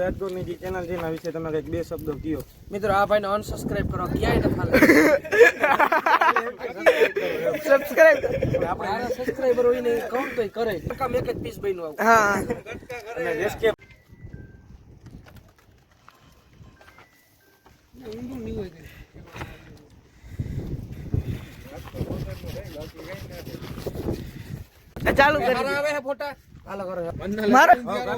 રાજગોરની જે ચેનલ છે એના વિશે તમે કંઈક બે શબ્દો કયો. મિત્રો આ ભાઈને અનસબસ્ક્રાઇબ કરો ક્યાંય ન ફાલે સબસ્ક્રાઇબ આપણે સબસ્ક્રાઇબર હોય ને કહું તો કરે. કામ એક જ પીસ બન્યું આવું. હા. અને એસકે ચાલુ કરી મારા આવે છે ફોટા? હાલો કરો. મારો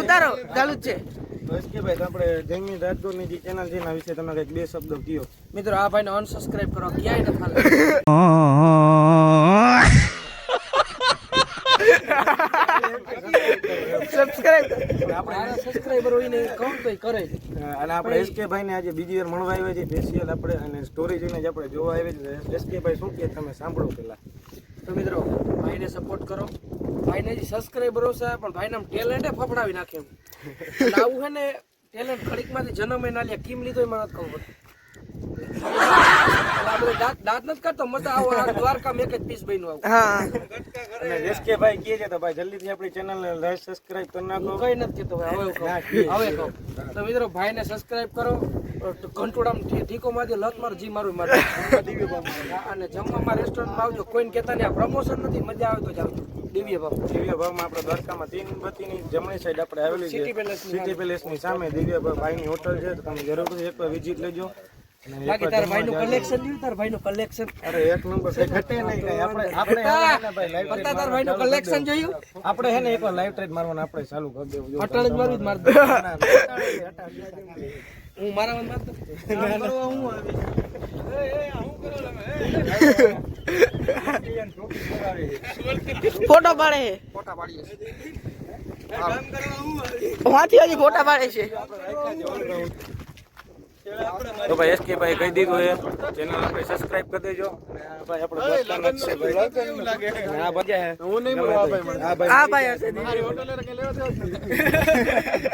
ઉતારો. ચાલુ જ છે. ભાઈ આપણે જૈમિન રાજગોરની જે ચેનલ છે એના વિશે તમે કંઈક બે શબ્દો કયો? મિત્રો આ ભાઈને અનસબસ્ક્રાઇબ કરો ક્યાંય ન ફાલે આપણે કહું સ્ટોરી જોઈને જ આપણે જોવા આવી છે. એસકે ભાઈ શું કહે તમે? સાંભળો પેલા તો મિત્રો ભાઈને સપોર્ટ કરો. ભાઈને જે સબસ્ક્રાઈબરો છે પણ ભાઈને આમ ટેલેન્ટ ફફડાવી નાખે એમ. આવું છે ને ટેલેન્ટ ખડીકમાંથી જન્મ ના લે કેમ લીધો એ મને નથી ખબર. પડતી દાંત દાંત નથી કરતો મજા આવો આ દ્વારકામાં એક જ પીસ બન્યું આવું. હા. અને ભાઈ કહે છે તો ભાઈ જલ્દીથી આપણી ચેનલને લાઈક સબસ્ક્રાઇબ કરી નાખો. કઈ નથી ભાઈ હવે હવે કહું. તો મિત્રો ભાઈને સબસ્ક્રાઇબ કરો. ઘંટોડામ ઠીકો માંથી લત માર જી મારું મારે. અને જમવામાં રેસ્ટોરન્ટમાં આવજો. કોઈને કહેતા નહીં પ્રમોશન નથી મજા આવે તો જ આવજો. દિવ્ય બાબુ દિવ્ય ભાવમાં આપણે દ્વારકામાં તીન બત્તીની જમણી સાઈડ આપણે આવેલી છે. ની સિટી પેલેસની સામે દિવ્ય ભાઈની હોટલ છે. તો તમે જરૂરથી એક વિઝિટ લેજો. બાકી તારા ભાઈનું જમવા કલેક્શન લીધું તારા ભાઈનું કલેક્શન અરે એક નંબર છે ઘટે નહીં કઈ. આપણે આપણે ને ભાઈ trade તારા મારવાનું ભાઈનું કલેક્શન જોયું? આપણે હે ને એકવાર લાઈવ ટ્રેડ મારવાનું આપણે ચાલુ કરી દેવું. અટળ જ મારવું જ મારું માર. હું મારા માં મારતો ફોટો પાડે ફોટા પાડીએ વાંથી હજી ફોટા પાડે છે. તો ભાઈ એસકે ભાઈ કહી દીધું છે. ચેનલ આપણે સબસ્ક્રાઇબ કરી દેજો. ભાઈ આપણે દોસ્તાર છે ભાઈ. અને આ ભાઈ. હું નહીં આ ભાઈ આ ભાઈ હશે તો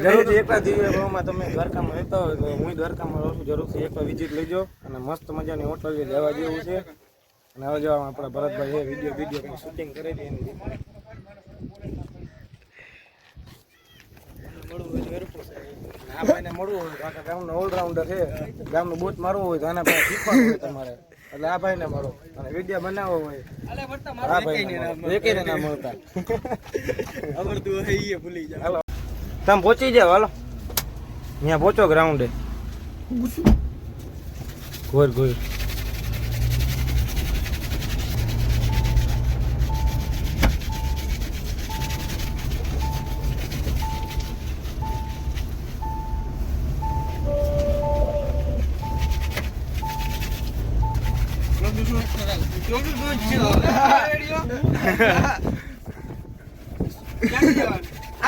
જરૂરથી એકવાર દિવ્ય ભાવમાં તમે દ્વારકામાં રહેતા હોય તો હું દ્વારકામાં રહું છું. જરૂરથી એકવાર વિઝિટ લેજો અને મસ્ત મજાની હોટલ જે લેવા જેવું છે. અને હવે જવા આપણા ભરતભાઈ એ વીડિયો વીડિયો શૂટિંગ કરી હતી એની. આ ભાઈને મળવું હોય આખા ગામનો ઓલરાઉન્ડર છે. ગામનું બોટ મારવું હોય તો આના પાસે શીખવાનું હોય તમારે. એટલે આ ભાઈને મળો અને વીડિયો બનાવવો હોય આ ભાઈને એકેય ના મળતા. હાલો. તમે પહોંચી જાવ હાલો. અહીંયા પહોંચો ગ્રાઉન્ડે ઘોર ઘોર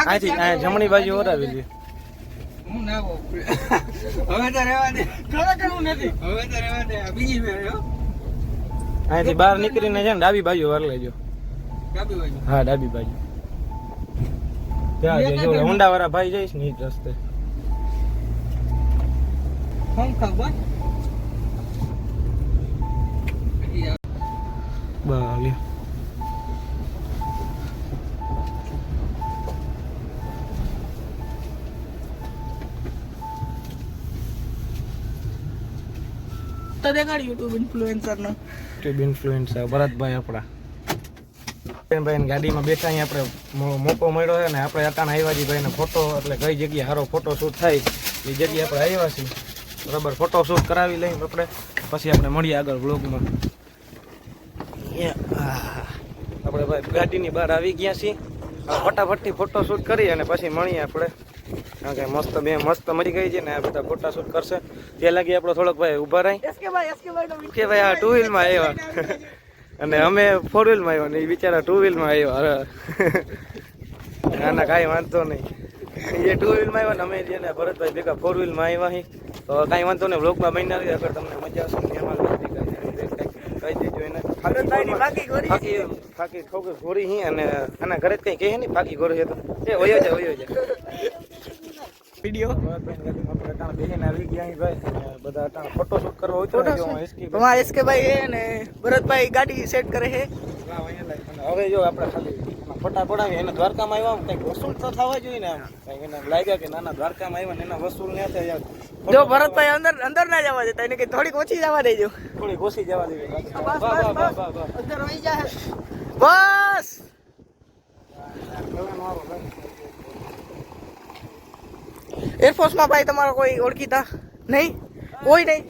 અહીંથી અહીંયા જમણી બાજુ ઓરાવી લે હું ના હવે તો રહેવા દે. ખરેખર હું નથી. હવે તો રહેવા દે. બીજી વાર અહીંથી બહાર નીકળીને છે ને ડાબી બાજુ વાર લેજો. ડાબી બાજુ. હા ડાબી બાજુ. ત્યાં જે ઊંડા વાળા ભાઈ જઈશ ને ઈ રસ્તે. ખબર તો દેખાડ યુટ્યુબ ઇન્ફ્લુએન્સર નો. ટ્યુબ ઇન્ફ્લુએન્સર ભરતભાઈ આપણા. ભાઈ ગાડીમાં બેઠા અહીં આપણે મોકો મળ્યો છે ને આપણે અટાણ આવ્યા ભાઈને ફોટો એટલે કઈ જગ્યાએ સારો ફોટો શૂટ થાય એ જગ્યાએ આપણે આવ્યા છીએ. બરાબર ફોટો શૂટ કરાવી લઈને આપણે પછી આપણે મળીએ આગળ બ્લોગમાં આપણે ભાઈ ગાડીની બહાર આવી ગયા છીએ. ફટાફટથી ફોટો શૂટ કરી અને પછી મળીએ આપણે. કારણ કે મસ્ત બે મસ્ત મરી ગઈ છે ને આ બધા ફોટા શૂટ કરશે. ત્યાં લાગી આપણો થોડોક ભાઈ ઊભા રહી. કે ભાઈ આ ટુ વ્હીલમાં આવ્યા. અને અમે ફોર વ્હીલમાં આવ્યા ને એ બિચારા ટુ વ્હીલમાં આવ્યા ના ના કાંઈ વાંધો નહીં. એ ટુ વ્હીલમાં આવ્યા ને અમે જે ને ભરતભાઈ ભેગા ફોર વ્હીલમાં આવ્યા અહીં તો કાંઈ વાંધો નહીં બ્લોગમાં મહિના રહી. અગર તમને મજા આવશે ને એમાં કહી દેજો એને. ફાકી ફાકી ફાકી ઘોરી હી અને આના ઘરે જ કંઈ કહે નહીં ફાકી ઘોરી છે તો. એ વયો જાય વયો જાય વિડિયો આપણે અટાણે બેસીને આવી ગયા અહીં ભાઈ અને બધા શૂટ કરવો ને જો હું SK અમારા એસકે ભાઈ છે ને ભરતભાઈ ગાડી સેટ કરે છે. હવે જો આપણે ખાલી ફોટા પડાવી એને દ્વારકામાં આવ્યા કંઈક વસૂલ તો થવા જોઈએ ને આમ. કંઈક એને લાગ્યા કે નાના દ્વારકામાં આવ્યા ને એના વસૂલ ન થાય જો ભરતભાઈ અંદર અંદર ના જવા દેતા એને કે થોડીક ઓછી જવા દેજો. થોડી ઓછી જવા દેવી વાહ વાહ વાહ વાહ વાહ. અંદર આવી જાય બસ! એરફોર્સમાં ભાઈ તમારો કોઈ ઓળખીતા નહીં? કોઈ નહીં?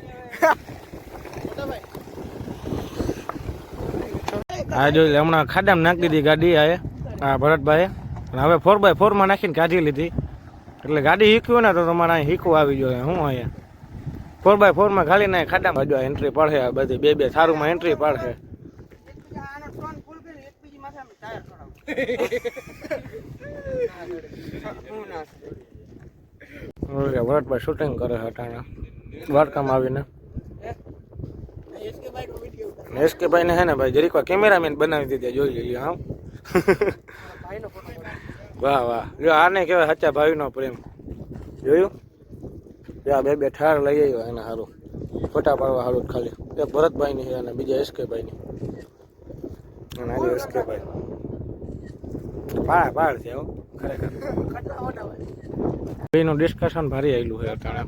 આ જો હમણાં ખાડામાં નાખી દીધી ગાડી આ આ ભરતભાઈ અને હવે ફોર બાય ફોરમાં નાખીને કાઢી લીધી. એટલે ગાડી શીખ્યું ને તો તમારે અહીં શીખવું આવી જોઈએ હું અહીંયા? ફોર બાય ફોરમાં ખાલી ના ખાડામાં જો એન્ટ્રી પડશે આ બધી બે બે થારુમાં એન્ટ્રી પડશે ઓલે ભરતભાઈ શૂટિંગ કરે છે અટાણા. દ્વારકામાં આવીને. એસકે ભાઈ ને હે ને ભાઈ, જરીક વાર કેમેરામેન બનાવી દીધા, જોઈ લઈએ હા વાહ વાહ. જો આને કહેવાય સાચા ભાઈનો પ્રેમ. જોયું? આ બે બે ઠાર લઈ આવ્યો એને સારું ફોટા પાડવા સારું ખાલી. એક ભરતભાઈની છે અને બીજા એસકે ભાઈની અને આજે એસકે ભાઈ પાડ પાડ છે ખરેખર. એનું ડિસ્કશન ભારી આવેલું છે અત્યારે.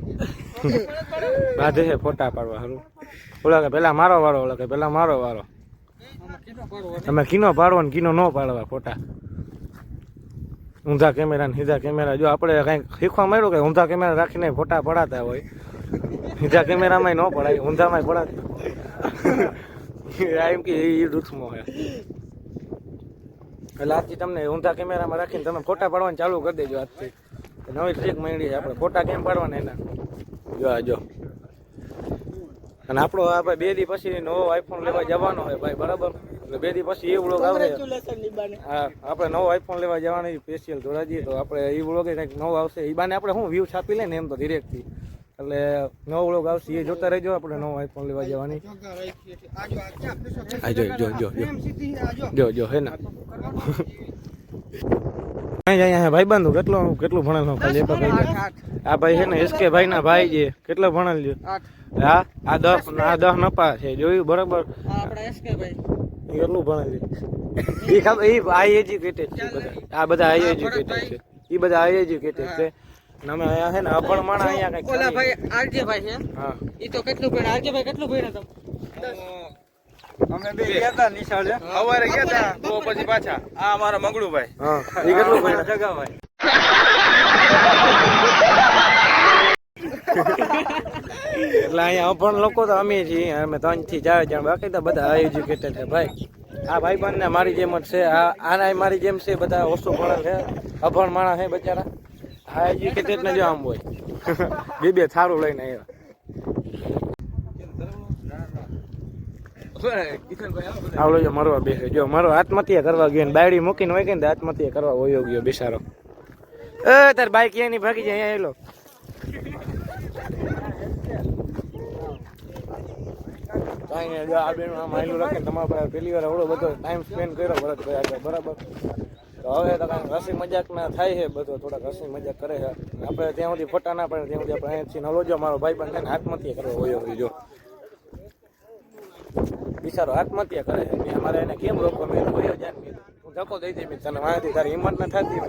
બાંધે છે ફોટા પાડવા સારું ઓલા કે પેલા મારો વાળો ઓલા કે પેલા મારો વાળો તમે કીનો પાડવો ને કીનો ન પાડવા ફોટા. ઊંધા કેમેરા ને સીધા કેમેરા જો આપણે કંઈક શીખવા મળ્યું કે ઊંધા કેમેરા રાખીને ફોટા પડાતા હોય, સીધા કેમેરામાં ન પડાય ઊંધામાં પડાય એમ કે એ રૂથમો છે. એટલે આજથી તમને ઊંધા કેમેરામાં રાખીને તમે ફોટા પાડવાનું ચાલુ કરી દેજો આજથી. નવી ટ્રીક મળી આપણે ફોટા કેમ પાડવાના એના? જો આ જો. અને આપણો આપણે બે દી પછી નવો આઈફોન લેવા જવાનો હોય ભાઈ બરાબર? એટલે બે દી પછી એ વ્લોગ આવે હા આપણે નવો આઈફોન લેવા જવાની સ્પેશિયલ ધોરાજી. તો આપણે એ વ્લોગ કંઈક નવો આવશે. એ બાને આપણે શું વ્યૂ છાપી લઈએ ને એમ તો ડિરેક્ટથી એટલે નવો વ્લોગ આવશે એ જોતા રહેજો આપણે નવો આઈફોન લેવા જવાની. આ જો જો જો જો જો. જો. હે ને? અહીંયા ભાઈ બંધુ કેટલું કેટલું ભણેલો ખાલી એક ભાઈ? આ ભાઈ છે ને એસકે ભાઈ ના ભાઈ છે કેટલો ભણેલ છે? હા આ દસ આ દસ નપા છે જોયું? બરાબર? કેટલું ભણેલ છે? એ ખબર એ આઈ એજ્યુકેટેડ છે બધા. આ બધા આઈ એજ્યુકેટેડ છે. એ બધા આઈ એજ્યુકેટેડ છે. અને અમે અહીંયા છે ને અભણ માણસ અહીંયા કંઈક ઓલા ભાઈ આરજે ભાઈ છે હા. ઈ તો કેટલું ભણ્યા? આરજે ભાઈ કેટલું ભણ્યા તમે? અમે બે ગયા હતા નિશાળે. સવારે ગયા હતા તો પછી પાછા. આ અમારા મંગળુભાઈ. હા. એ કેટલું ભણ્યા જગાભાઈ. એટલે અહીંયા અભણ લોકો તો અમે છીએ અમે ત્રણથી ચાર જણ બાકી તો બધા એજ્યુકેટેડ છે ભાઈ. આ ભાઈ બંને મારી જેમ જ છે આ આના મારી જેમ છે બધા ઓછું ભણેલ છે અભણ માણસ છે બચારા. આ એજ્યુકેટેડ ને જો આમ હોય. બે બે થારું લઈને આવ્યા. આવલો જો મરવા બેસે. જો મારો આત્મહત્યા કરવા ગયો બાયડી મૂકીને હોય ગઈ ને આત્મહત્યા કરવા વયો ગયો બિસારો એ, તાર બાઈક એની ભાગી જાય, અહીંયા એલો કાંઈ નહીં આ બેન આમ આયલું રાખીને તમારા પાસે પેલી વાર આવડો બધો ટાઈમ સ્પેન્ડ કર્યો ભરતભાઈ આગળ, બરાબર? તો હવે તો કાંઈ હસી થાય છે બધો, થોડાક હસી મજાક કરે છે. આપણે ત્યાં સુધી ફોટા ના પડે ત્યાં સુધી આપણે અહીંયાથી નલો જો મારો ભાઈ પણ આત્મહત્યા કરવા હોય જો. બિચારો આત્મહત્યા કરે છે. કે અમારે એને કેમ રોકવો મેં હોય જ હું ધક્કો દઈ દઈ તને મારાથી તારી હિંમત ન થતી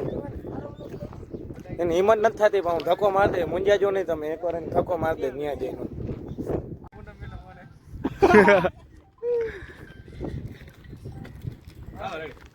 એને હિંમત નથી થતી પણ હું ધક્કો માર દે. મુંજાજો નહીં તમે. એકવાર એને ધક્કો માર દે ત્યાં જઈને. All right.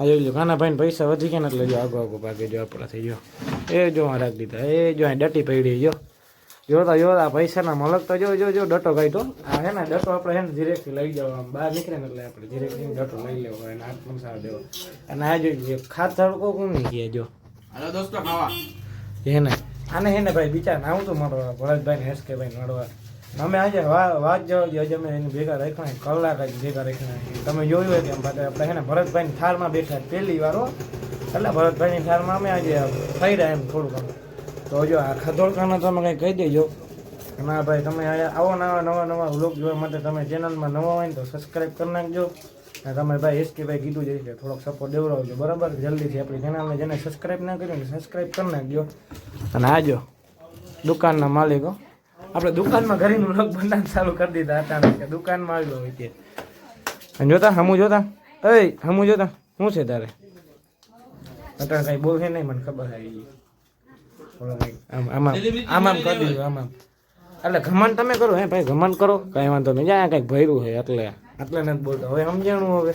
આ જોઈ લો કાના ભાઈને પૈસા વધી ગયા ને એટલે જો આગો આગો ભાગે જો આપણા થઈ ગયો. એ જો આ રાખી દીધા એ જો આ ડટી પડી જો. જોતા જોતા પૈસાના મલક તો જો જો જો ડટો ગઈ તો આ હે ને ડટો આપણે હે ને ધીરેથી લઈ જાવ આમ બહાર નીકળે ને એટલે આપણે ધીરેથી ડટો લઈ લેવો અને હાથ મસાવ દેવો. અને આ જો ખાત તડકો નહીં કહે જો. હાલો દોસ્તો ખાવા. હે ને આને હે ને ભાઈ બિચાર આવું તો મારો ભરતભાઈ ને કે ભાઈ મળવા અમે આજે વાત જવા દો આજે અમે એને ભેગા રાખ્યા કલાક જ ભેગા રાખ્યા તમે જોયું હોય તેમ પાછા આપણે હે ને ભરતભાઈની થાળમાં બેઠા પહેલી વારો એટલે ભરતભાઈની થાળમાં અમે આજે રહ્યા એમ થોડુંક તો જો આ ખદોડકાનો તમે કંઈ કહી દેજો. ના ભાઈ તમે આવો નવા નવા નવા વ્લોગ જોવા માટે તમે ચેનલમાં નવા હોય ને તો સબસ્ક્રાઈબ કરી નાખજો. અને તમે ભાઈ એસકે ભાઈ કીધું છે કે થોડોક સપોર્ટ દેવડાવજો. બરાબર? જલ્દીથી આપણી ચેનલને જેને સબસ્ક્રાઈબ ના કર્યું ને સબસ્ક્રાઈબ કરી નાખજો. અને આજો દુકાનના માલિકો. આપણે દુકાનમાં ઘરેનું વ્લોગ બનાવવાનું ચાલુ કરી દીધા હતા દુકાનમાં આવ્યો હોય તે અને જોતા હમું જોતા? એ હમું જોતા? શું છે તારે? અત્યારે કઈ બોલશે નહીં મને ખબર આવી આમ આમાં આમ. આમ કરી દીધું આમ આમ. એટલે ઘમંડ તમે કરો હે ભાઈ ઘમંડ કરો. કાંઈ વાંધો નહીં. જ્યાં કંઈક ભર્યું છે એટલે. એટલે નથી બોલતા. હવે સમજાણું હવે.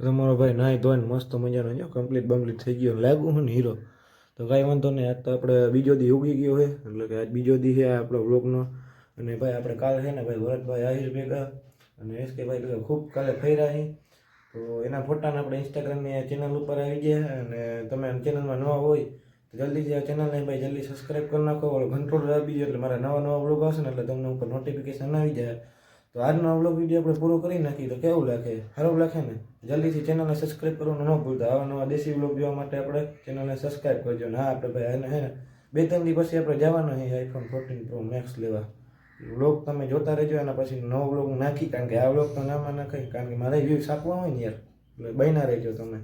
તમારો ભાઈ નાઈ ધોઈને મસ્ત મજાનો જો કમ્પ્લીટ બમ્પ્લીટ થઈ ગયો. લાગુ હું ને હીરો. તો કાંઈ વાંધો નહીં. આજ તો આપણે બીજો દી ઉગી ગયો છે. એટલે કે આજ બીજો દી છે આપણો બ્લોગનો અને ભાઈ આપણે કાલે છે ને ભાઈ ભરતભાઈ આહિર ભેગા અને એસ કે ભાઈ ખૂબ કાલે ફર્યા છે. તો એના ફોટાને આપણે ઇન્સ્ટાગ્રામની ચેનલ ઉપર આવી ગયા અને તમે ચેનલમાં નવા હોય તો જલ્દીથી આ ચેનલને ભાઈ જલ્દી સબસ્ક્રાઈબ કરી નાખો. કંટ્રોલ દાબી દો. એટલે મારા નવા નવા બ્લોગ આવશે ને એટલે તમને ઉપર નોટિફિકેશન આવી જાય. તો આજનો વ્લોગ વીડિયો આપણે પૂરો કરી નાખીએ તો કેવું લાગે? સારું લાગે ને? જલ્દીથી ચેનલને સબસ્ક્રાઈબ કરવાનું ન ભૂલતા. આવા નવા દેશી વ્લોગ જોવા માટે આપણે ચેનલને સબસ્ક્રાઈબ કરજો. ને હા, આપણે ભાઈ એને હે ને, બે ત્રણ દિવસ પછી આપણે જવાના છે આઈફોન ફોર્ટીન પ્રો મેક્સ લેવા. વ્લોગ તમે જોતા રહેજો, એના પછી નવો વ્લોગ નાખી. કારણ કે આ વ્લોગ તો નામાં નાખાય. કારણ કે મારે વ્યૂઝ આપવા હોય ને યાર. એટલે બન્યા રહેજો તમે.